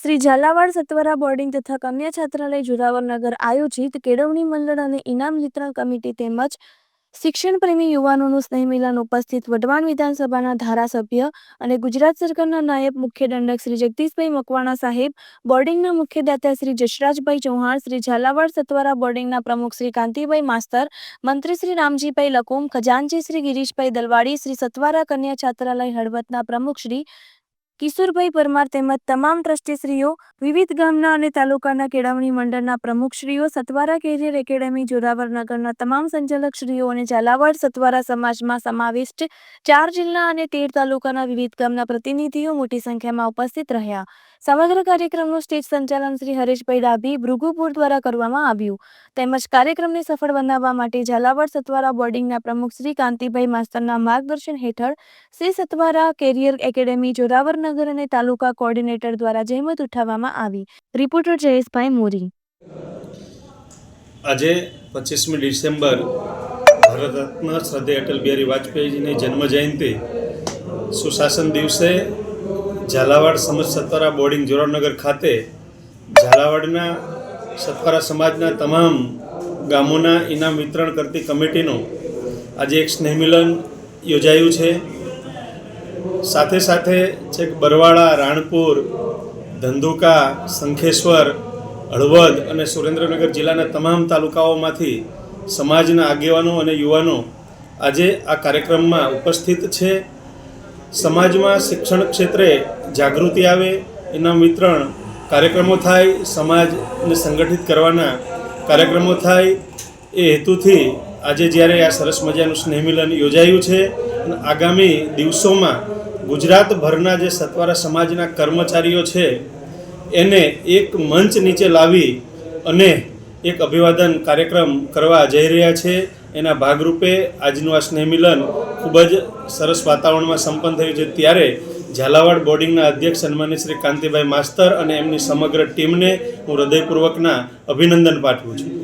Shri Jhalawad Satvara boarding તથા કન્યા છાત્રાલય જોરાવરનગર આયોજિત કેળવણી મંડળ અને ઇનામ વિતરણ કમિટી તેમજ શિક્ષણ પ્રેમી યુવાનોનું સ્નેહ મિલન ઉપસ્થિત વઢવાણ વિધાનસભાના ધારાસભ્ય અને ગુજરાત સરકારના નાયબ મુખ્ય દંડક શ્રી જગદીશભાઈ મકવાણા સાહેબ, બોર્ડિંગના મુખ્યદાતા શ્રી જશરાજભાઈ ચૌહાણ, શ્રી ઝાલાવાડ સત્વરા બોર્ડિંગના પ્રમુખ શ્રી કાંતિભાઈ માસ્તર, મંત્રી શ્રી રામજીભાઈ લકુમ, ખજાનજી શ્રી ગિરીશભાઈ દલવાડી, શ્રી સત્વારા કન્યા છાત્રાલય હળવદના પ્રમુખ શ્રી કિશોરભાઈ પરમાર તેમજ તમામ ટ્રસ્ટીશ્રીઓ, વિવિધ ગામના અને તાલુકાના કેળવણી મંડળના પ્રમુખશ્રીઓ, સતવારા કેરિયર એકેડેમી જોરાવરનગરના તમામ સંચાલકશ્રીઓ અને ઝાલાવાડ સતવારા સમાજમાં સમાવિષ્ટ ચાર જિલ્લા અને તેર તાલુકાના વિવિધ ગામના પ્રતિનિધિઓ મોટી સંખ્યામાં ઉપસ્થિત રહ્યા. સમગ્ર કાર્યક્રમનું સ્ટેજ સંચાલન શ્રી હરેશભાઈ ડાભી ભૃગુપુર દ્વારા કરવામાં આવ્યું. તેમજ કાર્યક્રમને સફળ બનાવવા માટે ઝાલાવાડ સતવારા બોર્ડિંગના પ્રમુખ શ્રી કાંતિભાઈ માસ્તરના માર્ગદર્શન હેઠળ શ્રી સતવારા કેરિયર એકેડેમી જોરાવરનગર અને તાલુકા કોર્ડિનેટર દ્વારા જહેમત ઉઠાવવામાં આવી. રિપોર્ટર જયેશભાઈ મોરી. આજે પચીસમી ડિસેમ્બર ભારત રત્ન શ્રદ્ધેય અટલ બિહારી વાજપેયીજીની જન્મ જયંતિ સુશાસન દિવસે ઝાલાવાડ સમજ સત્વારા બોર્ડિંગ જોરાવનગર ખાતે ઝાલાવાડના સત્વારા સમાજના તમામ ગામોના ઇનામ વિતરણ કરતી કમિટીનું આજે એક સ્નેહમિલન યોજાયું છે. સાથે સાથે છેક બરવાળા, રાણપુર, ધંધુકા, શંખેશ્વર, હળવદ અને સુરેન્દ્રનગર જિલ્લાના તમામ તાલુકાઓમાંથી સમાજના આગેવાનો અને યુવાનો આજે આ કાર્યક્રમમાં ઉપસ્થિત છે. સમાજમાં શિક્ષણ ક્ષેત્રે જાગૃતિ આવે એના વિતરણ કાર્યક્રમો થાય, સમાજને સંગઠિત કરવાના કાર્યક્રમો થાય. એ હેતુથી આજે જ્યારે આ સરસ મજાનું સ્નેહમિલન યોજાયું છે અને આગામી દિવસોમાં ગુજરાતભરના જે સત્વારા સમાજના કર્મચારીઓ છે, એને એક મંચ નીચે લાવી અને એક અભિવાદન કાર્યક્રમ કરવા જઈ રહ્યા છે. એના ભાગરૂપે આજનું આ સ્નેહમિલન ખૂબ જ સરસ વાતાવરણમાં સંપન્ન થયું છે. ત્યારે ઝાલાવાડ બોર્ડિંગના અધ્યક્ષ સન્માનિત શ્રી કાંતિભાઈ માસ્તર અને એમની સમગ્ર ટીમને હું હૃદયપૂર્વકના અભિનંદન પાઠવું છું.